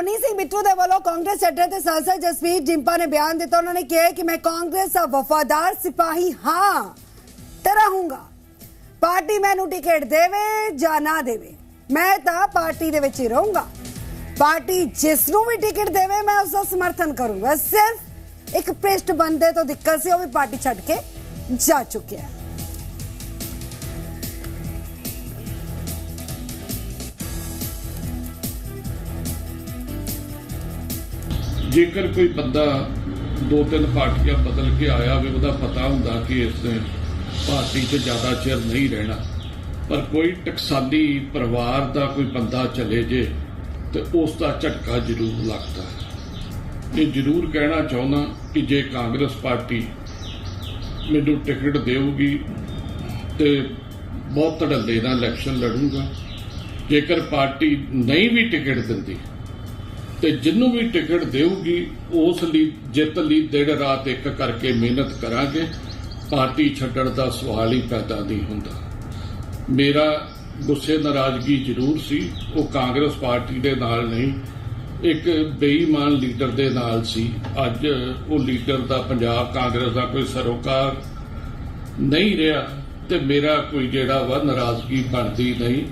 ਰਣੀ ਸਿੰਘ ਬਿੱਟੂ ਦੇ ਵੱਲੋਂ ਕਾਂਗਰਸ ਸੈਕਟਰੀ ਤੇ ਸੰਸਦ ਜਸਵੀਰ ਜਿੰਪਾ ਨੇ ਬਿਆਨ ਦਿੱਤਾ। ਉਹਨਾਂ ਨੇ ਕਿਹਾ ਕਿ ਮੈਂ ਕਾਂਗਰਸ ਦਾ ਵਫਾਦਾਰ ਸਿਪਾਹੀ ਹਾਂ। ਤੇ ਰਹੂੰਗਾ ਪਾਰਟੀ ਮੈਨੂੰ ਟਿਕਟ ਦੇਵੇ ਜਾਂ ਨਾ ਦੇਵੇ, ਮੈਂ ਤਾਂ ਪਾਰਟੀ ਦੇ ਵਿੱਚ ਹੀ ਰਹੂੰਗਾ। ਪਾਰਟੀ ਜਿਸ ਨੂੰ ਵੀ ਟਿਕਟ ਦੇਵੇ, ਮੈਂ ਉਸ ਦਾ ਸਮਰਥਨ ਕਰੂੰਗਾ। ਸਿਰਫ ਇੱਕ ਭ੍ਰਿਸ਼ਟ ਬੰਦੇ ਤੋਂ ਦਿੱਕਤ ਸੀ, ਉਹ ਵੀ ਪਾਰਟੀ ਛੱਡ ਕੇ ਜਾ ਚੁੱਕਿਆ। ਜੇਕਰ ਕੋਈ ਬੰਦਾ ਦੋ ਤਿੰਨ ਪਾਰਟੀਆਂ ਬਦਲ ਕੇ ਆਇਆ ਹੋਵੇ, ਉਹਦਾ ਪਤਾ ਹੁੰਦਾ ਕਿ ਇਸ ਨੇ ਪਾਰਟੀ 'ਚ ਜ਼ਿਆਦਾ ਚਿਰ ਨਹੀਂ ਰਹਿਣਾ। ਪਰ ਕੋਈ ਟਕਸਾਲੀ ਪਰਿਵਾਰ ਦਾ ਕੋਈ ਬੰਦਾ ਚਲੇ ਜੇ, ਤੇ ਉਸ ਦਾ ਝਟਕਾ ਜ਼ਰੂਰ ਲੱਗਦਾ ਹੈ। ਇਹ ਜ਼ਰੂਰ ਕਹਿਣਾ ਚਾਹੁੰਦਾ ਕਿ ਜੇ ਕਾਂਗਰਸ ਪਾਰਟੀ ਮੈਨੂੰ ਟਿਕਟ ਦੇਊਗੀ ਤੇ ਬਹੁਤ ਧੜੱਲੇ ਨਾਲ ਇਲੈਕਸ਼ਨ ਲੜੂੰਗਾ। ਜੇਕਰ ਪਾਰਟੀ ਨਹੀਂ ਵੀ ਟਿਕਟ ਦਿੰਦੀ ਤੇ ਜਿੰਨੂੰ ਵੀ ਟਿਕਟ ਦੇਊਗੀ, ਉਸ ਲਈ, ਜਿੱਤ ਲਈ ਦਿਨ ਰਾਤ ਇੱਕ ਕਰਕੇ ਮਿਹਨਤ ਕਰਾਂਗੇ। ਪਾਰਟੀ ਛੱਡਣ ਦਾ ਸਵਾਲ ਹੀ ਪੈਦਾ ਨਹੀਂ ਹੁੰਦਾ। ਮੇਰਾ ਗੁੱਸੇ ਨਾਰਾਜ਼ਗੀ ਜ਼ਰੂਰ ਸੀ। ਉਹ ਕਾਂਗਰਸ ਪਾਰਟੀ ਦੇ ਨਾਲ ਨਹੀਂ, ਇੱਕ ਬੇਈਮਾਨ ਲੀਡਰ ਦੇ ਨਾਲ ਸੀ। ਅੱਜ ਉਹ ਲੀਡਰ ਦਾ ਪੰਜਾਬ ਕਾਂਗਰਸ ਦਾ ਕੋਈ ਸਰੋਕਾਰ ਨਹੀਂ ਰਿਹਾ ਤੇ ਮੇਰਾ ਕੋਈ ਜਿਹੜਾ ਵਾ ਨਾਰਾਜ਼ਗੀ ਬਣਦੀ ਨਹੀਂ।